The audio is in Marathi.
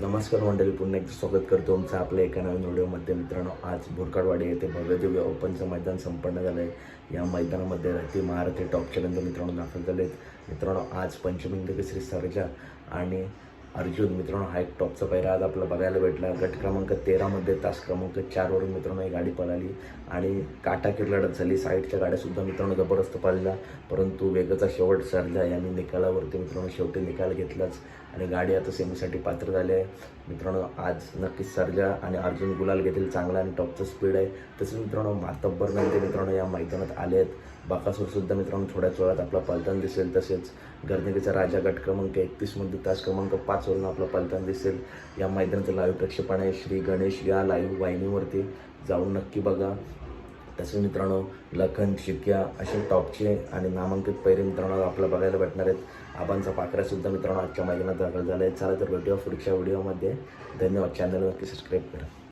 नमस्कार मंडळी पुन्हा एकदा स्वागत करतो तुमचं आपल्या एका नवीन व्हिडिओमध्ये मित्रांनो आज बोरकाडवाडी येथे भव्यदिव्य ओपनचं मैदान संपन्न झालं आहे या मैदानामध्ये रती महारथी टॉप नंतर मित्रांनो दाखल झाले आहेत मित्रांनो आज पंचमिंद केसरी सरजा आणि अर्जुन मित्रांनो हा एक टॉपचा पहिरा. आज आपला बघायला भेटला गट क्रमांक तेरामध्ये तास क्रमांक चारवरून मित्रांनो ही गाडी पळाली आणि काटाकीर लढत झाली. साईडच्या गाड्यासुद्धा मित्रांनो जबरदस्त पळल्या परंतु वेगाचा शेवट सरला यांनी निकालावरती मित्रांनो शेवटी निकाल घेतलाच आणि गाडी आता सेमीसाठी पात्र झाली आहे. मित्रांनो आज नक्कीच सर्जा आणि अर्जुन गुलाल घेतील चांगला आणि टॉपचं स्पीड आहे. तसेच मित्रांनो मातब्बर नंतर मित्रांनो या मैदानात आले आहेत. बाकासूरसुद्धा मित्रांनो थोड्याच वेळात आपला पलटण दिसेल. तसेच गर्दनीचा राजा गट क्रमांक एकतीसमध्ये तास क्रमांक पाचवरून आपला पलटण दिसेल. या मैदानाचं लाईव्ह प्रक्षेपण आहे. श्री गणेश या लाईव्ह वाहिनीवरती जाऊन नक्की बघा. तसेच मित्रांनो लखन शिक्या असे टॉपचे आणि नामांकित पैरे मित्रांनो आपल्याला बघायला भेटणार आहेत. आबांचा पाकऱ्या मित्रांनो आजच्या मैदानात दाखल झाला आहे चला तर भेटूया पुढच्या व्हिडिओमध्ये. धन्यवाद. चॅनल नक्की सबस्क्राईब करा.